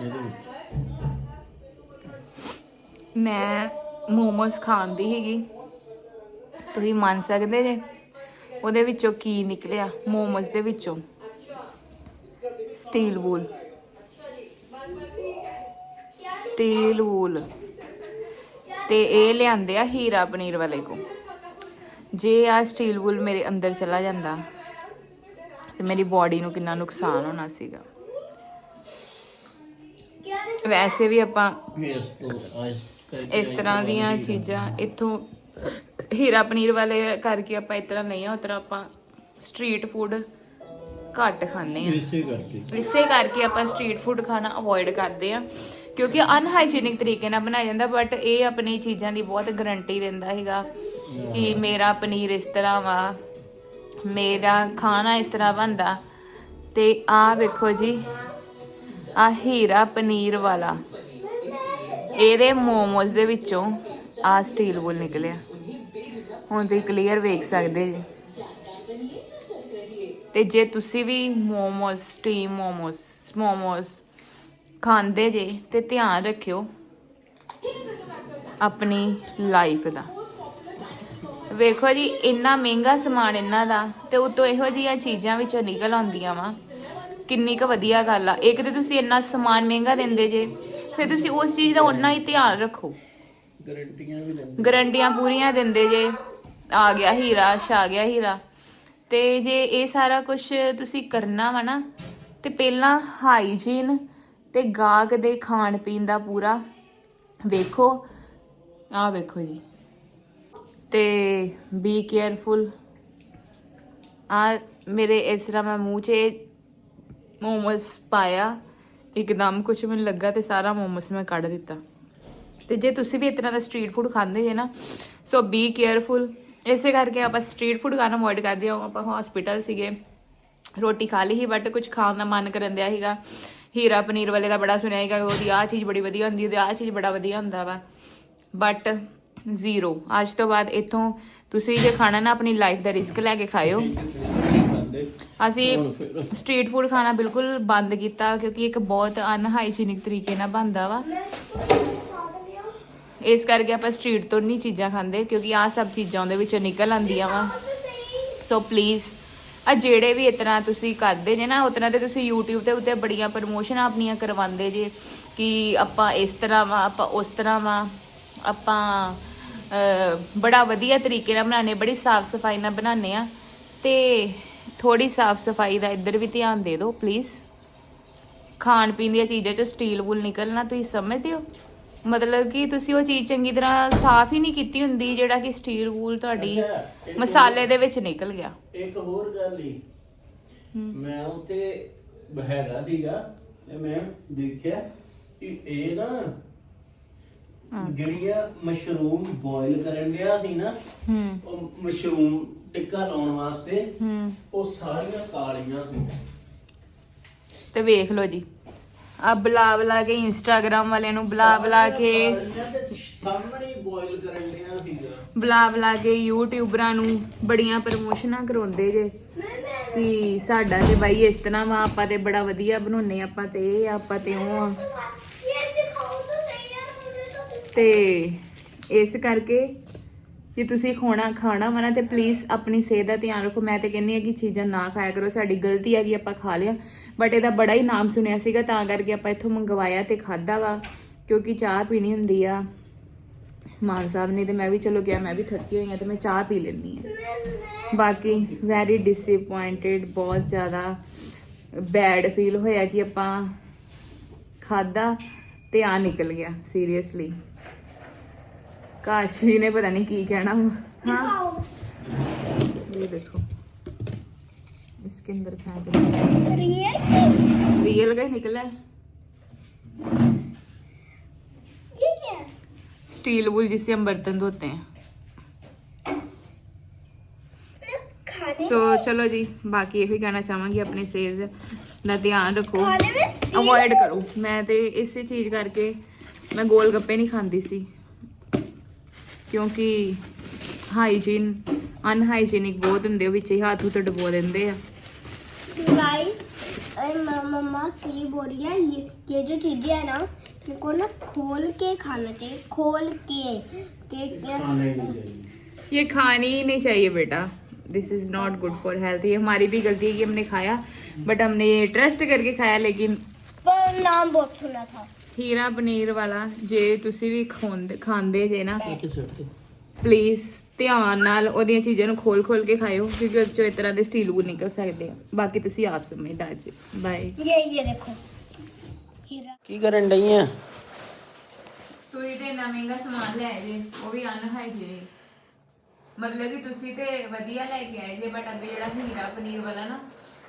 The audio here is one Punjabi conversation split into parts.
ਇਹਦੇ ਵਿੱਚ ਮੈਂ ਮੋਮੋਸ ਖਾਂਦੀ ਹੈਗੀ ਤੁਸੀਂ ਮੰਨ ਸਕਦੇ ਜੇ? ਉਹਦੇ ਵਿੱਚੋਂ ਕੀ ਨਿਕਲਿਆ? ਮੋਮੋਸ ਦੇ ਵਿੱਚੋਂ। Steel wool. Steel wool. ਤੇ ਇਹ ਲਿਆਂਦੇ ਆ ਹੀਰਾ ਪਨੀਰ ਵਾਲੇ ਕੋ। ਜੇ ਆ ਸਟੀਲ ਵੂਲ ਮੇਰੇ ਅੰਦਰ ਚਲਾ ਜਾਂਦਾ, ਤੇ ਮੇਰੀ ਬਾਡੀ ਨੂੰ ਕਿੰਨਾ ਨੁਕਸਾਨ ਹੋਣਾ ਸੀਗਾ। ਵੈਸੇ ਵੀ ਆਪਾਂ ਇਸ ਤੋਂ ਆਇਸ ਇਸ ਤਰ੍ਹਾਂ ਦੀਆਂ ਚੀਜ਼ਾਂ ਇੱਥੋਂ ਹੀਰਾ ਪਨੀਰ ਵਾਲੇ ਕਰਕੇ ਆਪਾਂ ਇਸ ਤਰ੍ਹਾਂ ਨਹੀਂ ਆ ਉਤਰਾ ਆਪਾਂ ਸਟਰੀਟ ਫੂਡ ਘੱਟ ਖਾਂਦੇ ਆ ਇਸੇ ਕਰਕੇ। ਇਸੇ ਕਰਕੇ ਆਪਾਂ ਸਟਰੀਟ ਫੂਡ ਖਾਣਾ ਅਵੋਇਡ ਕਰਦੇ ਆ ਕਿਉਂਕਿ ਅਨਹਾਈਜੀਨਿਕ ਤਰੀਕੇ ਨਾਲ ਬਣਾਇਆ ਜਾਂਦਾ ਬਟ ਇਹ ਆਪਣੀ ਚੀਜ਼ਾਂ ਦੀ ਬਹੁਤ ਗਾਰੰਟੀ ਦਿੰਦਾ ਹੈਗਾ ਕਿ ਮੇਰਾ ਪਨੀਰ ਇਸ ਤਰ੍ਹਾਂ ਵਾ ਮੇਰਾ ਖਾਣਾ ਇਸ ਤਰ੍ਹਾਂ ਬਣਦਾ। ਤੇ ਆਹ ਵੇਖੋ ਜੀ ਆ ਹੀਰਾ ਪਨੀਰ ਵਾਲਾ। ਇਹਦੇ ਮੋਮੋਸ ਦੇ ਵਿੱਚੋਂ ਆ ਸਟੀਲ ਬੋਲ ਨਿਕਲਿਆ। ਹੁਣ ਤੁਸੀਂ ਕਲੀਅਰ ਵੇਖ ਸਕਦੇ ਜੀ। ਤੇ ਜੇ ਤੁਸੀਂ ਵੀ ਮੋਮੋਸ ਸਟੀਮ ਮੋਮੋਸ ਮੋਮੋਸ ਖਾਂਦੇ ਜੇ, ਤੇ ਧਿਆਨ ਰੱਖਿਓ ਆਪਣੀ ਲਾਈਫ ਦਾ। ਵੇਖੋ ਜੀ, ਇੰਨਾ ਮਹਿੰਗਾ ਸਮਾਨ ਇਹਨਾਂ ਦਾ, ਤੇ ਉਤੋਂ ਇਹੋ ਜਿਹੀਆਂ ਚੀਜ਼ਾਂ ਵਿੱਚੋਂ ਨਿਕਲ ਆਉਂਦੀਆਂ ਵਾ। ਕਿੰਨੀ ਕੁ ਵਧੀਆ ਗੱਲ ਆ। ਇੱਕ ਤੇ ਤੁਸੀਂ ਇੰਨਾ ਸਮਾਨ ਮਹਿੰਗਾ ਦਿੰਦੇ ਜੇ ਫਿਰ ਤੁਸੀਂ ਉਸ ਚੀਜ਼ ਦਾ ਉਨਾ ਹੀ ਧਿਆਨ ਰੱਖੋ। ਗਾਰੰਟੀਆਂ ਵੀ ਲੈਂਦੇ ਗਰੰਟੀਆਂ ਪੂਰੀਆਂ ਦਿੰਦੇ ਜੇ ਆ ਗਿਆ ਹੀਰਾ ਛਾ ਗਿਆ ਹੀਰਾ। ਤੇ ਜੇ ਇਹ ਸਾਰਾ ਕੁਝ ਤੁਸੀਂ ਕਰਨਾ ਵਾ ਨਾ ਤੇ ਪਹਿਲਾਂ ਹਾਈਜੀਨ ਤੇ ਗਾਹਕ ਦੇ ਖਾਣ ਪੀਣ ਦਾ ਪੂਰਾ ਵੇਖੋ। ਆਹ ਵੇਖੋ ਜੀ। ਤੇ ਬੀ ਕੇਅਰਫੁਲ ਆ ਮੇਰੇ ਇਸ ਤਰ੍ਹਾਂ ਮੈਂ ਮੂੰਹ 'ਚ ਮੋਮੋਸ ਪਾਇਆ, ਇੱਕਦਮ ਕੁਝ ਮੈਨੂੰ ਲੱਗਾ ਤੇ ਸਾਰਾ ਮੋਮੋਸ ਮੈਂ ਕੱਢ ਦਿੱਤਾ। ਤੇ ਜੇ ਤੁਸੀਂ ਵੀ ਇਸ ਤਰ੍ਹਾਂ ਦਾ ਸਟਰੀਟ ਫੂਡ ਖਾਂਦੇ ਜੇ ਨਾ ਸੋ ਬੀ ਕੇਅਰਫੁਲ ਇਸੇ ਕਰਕੇ ਆਪਾਂ ਸਟਰੀਟ ਫੂਡ ਖਾਣਾ ਅਵੋਇਡ ਕਰਦੇ ਹਾਂ। ਆਪਾਂ ਹਸਪੀਟਲ ਸੀਗੇ, ਰੋਟੀ ਖਾ ਲਈ ਸੀ ਬਟ ਕੁਝ ਖਾਣ ਦਾ ਮਨ ਕਰਨ ਦਿਆ ਸੀਗਾ। ਹੀਰਾ ਪਨੀਰ ਵਾਲੇ ਦਾ ਬੜਾ ਸੁਣਿਆ ਸੀਗਾ ਉਹਦੀ ਆਹ ਚੀਜ਼ ਬੜੀ ਵਧੀਆ ਹੁੰਦੀ, ਉਹਦੀ ਆਹ ਚੀਜ਼ ਬੜਾ ਵਧੀਆ ਹੁੰਦਾ ਵਾ। ਬਟ ਜ਼ੀਰੋ ਅੱਜ ਤੋਂ ਬਾਅਦ ਇੱਥੋਂ ਤੁਸੀਂ ਜੇ ਖਾਣਾ ਨਾ, ਆਪਣੀ ਲਾਈਫ ਦਾ ਰਿਸਕ ਲੈ ਕੇ ਖਾਇਓ। ਅਸੀਂ ਸਟਰੀਟ ਫੂਡ ਖਾਣਾ ਬਿਲਕੁਲ ਬੰਦ ਕੀਤਾ ਕਿਉਂਕਿ ਇੱਕ ਬਹੁਤ ਅਨਹਾਈਜੀਨਿਕ ਤਰੀਕੇ ਨਾਲ ਬਣਦਾ ਵਾ। ਇਸ ਕਰਕੇ ਆਪਾਂ ਸਟਰੀਟ ਤੋਂ ਨਹੀਂ ਚੀਜ਼ਾਂ ਖਾਂਦੇ ਕਿਉਂਕਿ ਆਹ ਸਭ ਚੀਜ਼ਾਂ ਉਹਦੇ ਵਿੱਚੋਂ ਨਿਕਲ ਆਉਂਦੀਆਂ ਵਾ। ਸੋ ਪਲੀਜ਼ ਆ ਜਿਹੜੇ ਵੀ ਇਤਨਾ ਤੁਸੀਂ ਕਰਦੇ ਜੇ ਨਾ ਉਤਨਾ ਤੇ ਤੁਸੀਂ YouTube ਤੇ ਉੱਤੇ ਬੜੀਆਂ ਪ੍ਰਮੋਸ਼ਨਾਂ ਆਪਣੀਆਂ ਕਰਵਾਉਂਦੇ ਜੇ ਕਿ ਆਪਾਂ ਇਸ ਤਰ੍ਹਾਂ ਵਾ ਆਪਾਂ ਉਸ ਤਰ੍ਹਾਂ ਵਾ ਆਪਾਂ ਬੜਾ ਵਧੀਆ ਤਰੀਕੇ ਨਾਲ ਬਣਾਉਂਦੇ ਬੜੀ ਸਾਫ਼ ਸਫ਼ਾਈ ਨਾਲ ਬਣਾਉਂਦੇ ਆ। ਤੇ ਥੋੜੀ ਸਾਫ਼ ਸਫ਼ਾਈ ਦਾ ਇੱਧਰ ਵੀ ਧਿਆਨ ਦੇ ਦਿਓ ਪਲੀਜ਼ ਖਾਣ ਪੀਣ ਦੀਆਂ ਚੀਜ਼ਾਂ ਚੋਂ ਸਟੀਲ ਵੂਲ ਨਿਕਲਣਾ ਤੁਸੀਂ ਸਮਝਦੇ ਹੋ? ਮਤਲਬ ਕਿ ਤੁਸੀਂ ਉਹ ਚੀਜ਼ ਚੰਗੀ ਤਰ੍ਹਾਂ ਸਾਫ਼ ਹੀ ਨਹੀਂ ਕੀਤੀ ਹੁੰਦੀ ਜਿਹੜਾ ਕਿ ਸਟੀਲ ਵੂਲ ਤੁਹਾਡੀ ਅੱਛਾ, ਇੱਕ ਮਸਾਲੇ ਦੇ ਵਿੱਚ ਨਿਕਲ ਗਿਆ। ਇੱਕ ਹੋਰ ਗੱਲ ਹੀ। ਮੈਂ ਉੱਤੇ ਹੈਗਾ ਸੀਗਾ ਤੇ ਮੈਂ ਦੇਖਿਆ ਕਿ ਇਹ ਨਾ ਜਿਹੜੀ ਆ ਮਸ਼ਰੂਮ ਬੋਇਲ ਕਰਨ ਡਿਆ ਸੀ ਨਾ ਹੂੰ। ਉਹ ਮਸ਼ਰੂਮ ਟਿੱਕਾ ਲਾਉਣ ਵਾਸਤੇ ਹੂੰ। ਉਹ ਸਾਰੀਆਂ ਕਾਲੀਆਂ ਸੀ। ਤੇ ਵੇਖ ਲਓ ਜੀ ਆ ਬੁਲਾ ਬੁਲਾ ਕੇ ਇੰਸਟਾਗ੍ਰam ਵਾਲਿਆਂ ਨੂੰ ਬੁਲਾ ਬੁਲਾ ਕੇ ਤੇ ਸਾਹਮਣੇ ਬੋਇਲ ਕਰਨ ਡਿਆ ਸੀਗਾ। ਬੁਲਾ ਬੁਲਾ ਕੇ ਯੂਟਿਊਬਰਾਂ ਨੂੰ ਬੜੀਆਂ ਪ੍ਰਮੋਸ਼ਨਾਂ ਕਰਾਉਂਦੇ ਜੇ। ਕਿ ਸਾਡਾ ਤੇ ਬਾਈ ਇਸ ਤਰ੍ਹਾਂ ਵਾ ਆਪਾਂ ਤੇ ਬੜਾ ਵਧੀਆ ਬਣਾਉਨੇ ਆਪਾਂ ਤੇ ਇਹ ਆ, ਆਪਾਂ ਤੇ ਉਹ ਆ। ਤੇ ਇਸ ਕਰਕੇ ਜੇ ਤੁਸੀਂ ਖਾਣਾ ਖਾਣਾ ਵਾ ਨਾ, ਤੇ ਪਲੀਜ਼ ਆਪਣੀ ਸਿਹਤ ਦਾ ਧਿਆਨ ਰੱਖੋ। ਮੈਂ ਤੇ ਕਹਿੰਨੀ ਆ ਕਿ ਚੀਜ਼ਾਂ ਨਾ ਖਾਇਆ ਕਰੋ। ਸਾਡੀ ਗਲਤੀ ਆ ਕਿ ਆਪਾਂ ਖਾ ਲਿਆ। ਬਟ ਇਹਦਾ ਬੜਾ ਹੀ ਨਾਮ ਸੁਣਿਆ ਸੀਗਾ, ਤਾਂ ਕਰਕੇ ਆਪਾਂ ਇੱਥੋਂ ਮੰਗਵਾਇਆ ਤੇ ਖਾਦਾ ਵਾ, ਕਿਉਂਕਿ ਚਾਹ ਪੀਣੀ ਹੁੰਦੀ ਆ। ਮਾਨ ਸਾਹਿਬ ਨੇ ਤੇ ਮੈਂ ਵੀ ਚਲੋ ਗਿਆ ਮੈਂ ਵੀ ਥੱਕੀ ਹੋਈ ਆ ਤੇ ਮੈਂ ਚਾਹ ਪੀ ਲੈਣੀ ਆ ਬਾਕੀ ਵੈਰੀ ਡਿਸਪਾਇੰਟਡ ਬਹੁਤ ਜ਼ਿਆਦਾ ਬੈਡ ਫੀਲ ਹੋਇਆ ਕਿ ਆਪਾਂ ਖਾਦਾ ਤੇ ਆ ਨਿਕਲ ਗਿਆ ਸੀਰੀਅਸਲੀ काश भी ने पता नहीं की कहना हाँ? ये देखो। इसके अंदर क्या रियल रियल का ही निकला है। स्टील वूल जिससे हम बर्तन धोते हैं। तो चलो जी बाकी यही कहना चाहवागी अपने सेहत का ध्यान रखो। अवॉइड करो। मैं तो इस चीज़ करके मैं गोल गप्पे नहीं खाती सी। ਕਿਉਂਕਿ ਹਾਈਜੀਨ ਅਨਹਾਈਜੀਨਿਕ ਬਹੁਤ ਹੁੰਦੇ ਉਹ ਵਿੱਚ ਹੀ ਹੱਥ ਹੁੱਥ ਡਬੋ ਦਿੰਦੇ ਆ Guys, अरे म- मम्मा सी बोल रही है ये ये जो चीजें है ना इनको ना खोल के खाना चाहिए खोल के के क्या ਖਾਣਾ ਹੀ ਨਹੀਂ ਚਾਹੀਦਾ ये खानी ही नहीं चाहिए बेटा this is not good for health ये हमारी भी गलती है कि हमने खाया बट हमने ये ट्रस्ट करके खाया लेकिन पर नाम बहुत सुना था ਹੀਰਾ ਪਨੀਰ ਵਾਲਾ ਜੇ ਤੁਸੀਂ ਵੀ ਖਾਂਦੇ ਜੇ ਨਾ ਪਲੀਜ਼ ਧਿਆਨ ਨਾਲ ਉਹਦੀਆਂ ਚੀਜ਼ਾਂ ਨੂੰ ਖੋਲ ਖੋਲ ਕੇ ਖਾਇਓ ਕਿਉਂਕਿ ਉਹ ਚੋਂ ਇਸ ਦੇ ਸਟੀਲ ਵੂਲ ਨਿਕਲ ਸਕਦੇ ਆ। ਬਾਕੀ ਤੁਸੀਂ ਆਪ ਸਮਝਦਾਰ ਜੀ। ਬਾਏ ਇਹ ਇਹ ਦੇਖੋ। ਕੀ ਕਰਨ ਡਈ ਤੁਸੀਂ ਤੇ ਇੰਨਾ ਮਹਿੰਗਾ ਸਮਾਨ ਲੈ ਜੇ ਉਹ ਵੀ ਅਨਹਾਈਜੀਨਿਕ ਮਤਲਬ ਕਿ ਤੁਸੀਂ ਤੇ ਵਧੀਆ ਲੈ ਕੇ ਆਏ ਜੇ ਬਟ ਅੱਗੇ ਜਿਹੜਾ ਹੀਰਾ ਪਨੀਰ ਵਾਲਾ ਨਾ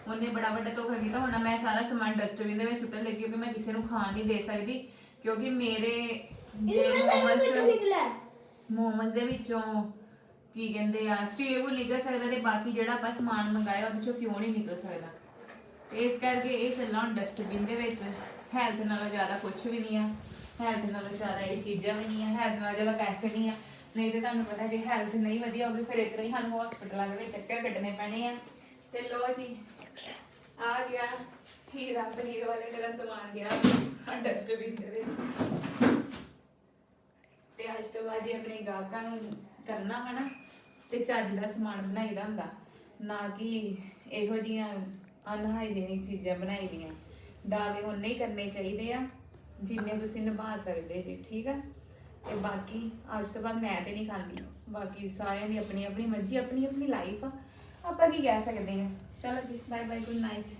ਉਹਨੇ ਬੜਾ ਵੱਡਾ ਧੋਖਾ ਕੀਤਾ ਹੁਣ ਮੈਂ ਸਾਰਾ ਸਮਾਨ ਡਸਟਬਿਨ ਦੇ ਵਿੱਚ ਸੁੱਟਣ ਲੱਗੀ ਕਿਉਂਕਿ ਮੈਂ ਕਿਸੇ ਨੂੰ ਖਾਣ ਨਹੀਂ ਦੇ ਸਕਦੀ ਕਿਉਂਕਿ ਮੇਰੇ ਮੋਮਸ ਦੇ ਵਿੱਚੋਂ ਕੀ ਕਹਿੰਦੇ ਆ ਸਟੀਲ ਉਹ ਨਿਕਲ ਸਕਦਾ ਤੇ ਬਾਕੀ ਜਿਹੜਾ ਆਪਾਂ ਸਮਾਨ ਮੰਗਾਇਆ ਉਹਦੇ ਚੋਂ ਕਿਉਂ ਨਹੀਂ ਨਿਕਲ ਸਕਦਾ। ਇਸ ਕਰਕੇ ਇਹ ਚੱਲਣਾ ਡਸਟਬਿਨ ਦੇ ਵਿੱਚ ਹੈਲਥ ਨਾਲੋਂ ਜ਼ਿਆਦਾ ਕੁਝ ਵੀ ਨਹੀਂ ਆ ਹੈਲਥ ਨਾਲੋਂ ਜ਼ਿਆਦਾ ਇਹ ਚੀਜ਼ਾਂ ਵੀ ਨਹੀਂ ਆ ਹੈਲਥ ਨਾਲੋਂ ਜ਼ਿਆਦਾ ਪੈਸੇ ਨਹੀਂ ਆ। ਨਹੀਂ ਤੇ ਤੁਹਾਨੂੰ ਪਤਾ ਜੇ ਹੈਲਥ ਨਹੀਂ ਵਧੀਆ ਹੋਗੀ ਫਿਰ ਇਤਰਾ ਹੀ ਸਾਨੂੰ ਹਸਪਤਾਲਾਂ ਦੇ ਵਿੱਚ ਚੱਕਰ ਕੱਢਣੇ ਪੈਣੇ ਆ। ਤੇ ਲੋ ਜੀ ਆ ਗਿਆ। ਹੀਰਾ ਪਨੀਰ ਵਾਲੇ ਜਿਹੜਾ ਸਮਾਨ ਗਿਆ ਡਸਟਬਿਨ ਦੇ ਵਿੱਚ। ਤੇ ਅੱਜ ਤੋਂ ਬਾਅਦ ਜੇ ਆਪਣੇ ਗਾਹਕਾਂ ਨੂੰ ਕਰਨਾ ਵਾ ਨਾ, ਤੇ ਚੱਜ ਦਾ ਸਮਾਨ ਬਣਾਈਦਾ ਹੁੰਦਾ। ਨਾ ਕਿ ਇਹੋ ਜੀਆਂ ਅਨਹਾਈਜੀਨਿਕ ਚੀਜ਼ਾਂ ਬਣਾਈ ਦੀਆਂ। ਦਾਅਵੇ ਉਹਨੇ ਹੀ ਕਰਨੇ ਚਾਹੀਦੇ ਆ, ਜਿੰਨੇ ਤੁਸੀਂ ਨਿਭਾ ਸਕਦੇ ਜੀ, ਠੀਕ ਆ? ਤੇ ਬਾਕੀ ਅੱਜ ਤੋਂ ਬਾਅਦ ਮੈਂ ਤੇ ਨਹੀਂ ਖਾਂਦੀ। ਬਾਕੀ ਸਾਰਿਆਂ ਦੀ ਆਪਣੀ ਆਪਣੀ ਮਰਜ਼ੀ, ਆਪਣੀ ਆਪਣੀ ਲਾਈਫ ਆ। ਆਪਾਂ ਕੀ ਕਹਿ ਸਕਦੇ ਹਾਂ? ਚਲੋ ਜੀ ਬਾਏ ਬਾਏ ਗੁੱਡ ਨਾਈਟ